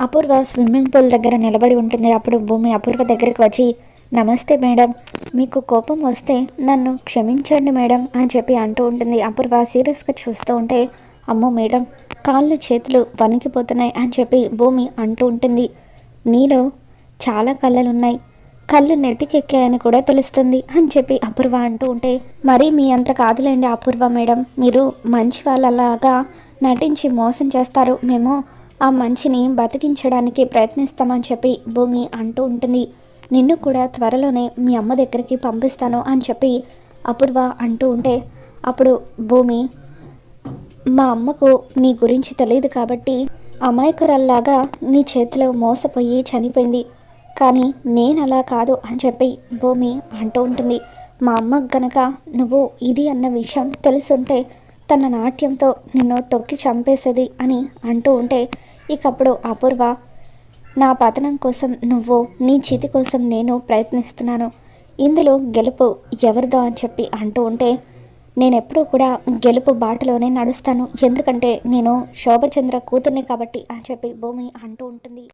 అపూర్వ swimming pool దగ్గర నిలబడి ఉంటుంది. అప్పుడు భూమి అపూర్వ దగ్గరికి వచ్చి నమస్తే మేడం మీకు కోపం వస్తే నన్ను క్షమించండి మేడం అని చెప్పి అంటూ ఉంటుంది. అపూర్వ సీరియస్గా చూస్తూ ఉంటే అమ్మో మేడం కాళ్ళు చేతులు వణికిపోతున్నాయి అని చెప్పి భూమి అంటూ ఉంటుంది. నీలో చాలా కళ్ళలున్నాయి. కళ్ళు నెత్తికెక్కాయని కూడా తెలుస్తుంది అని చెప్పి అపూర్వ అంటూ ఉంటే మరి మీ అంత కాదులేండి అపూర్వ మేడం. మీరు మంచి వాళ్ళలాగా నటించి మోసం చేస్తారు. మేము ఆ మంచిని బతికించడానికి ప్రయత్నిస్తామని చెప్పి భూమి అంటూ ఉంటుంది. నిన్ను కూడా త్వరలోనే మీ అమ్మ దగ్గరికి పంపిస్తాను అని చెప్పి అపూర్వ అంటూ ఉంటే అప్పుడు భూమి మా అమ్మకు నీ గురించి తెలియదు కాబట్టి అమాయకురల్లాగా నీ చేతిలో మోసపోయి చనిపోయింది. కానీ నేను అలా కాదు అని చెప్పి భూమి అంటూ ఉంటుంది. మా అమ్మకు గనక నువ్వు ఇది అన్న విషయం తెలుసుంటే తన నాట్యంతో నిన్ను తొక్కి చంపేసేది అని అంటూ ఉంటే ఇకప్పుడు అపూర్వ నా పతనం కోసం నువ్వు నీ చితి కోసం నేను ప్రయత్నిస్తున్నాను. ఇందులో గెలుపు ఎవరిదో అని చెప్పి అంటూ ఉంటే నేను ఎప్పుడూ కూడా గెలుపు బాటలోనే నడుస్తాను. ఎందుకంటే నేను శోభచంద్ర కూతుర్ని కాబట్టి అని చెప్పి భూమి అంటూ ఉంటుంది.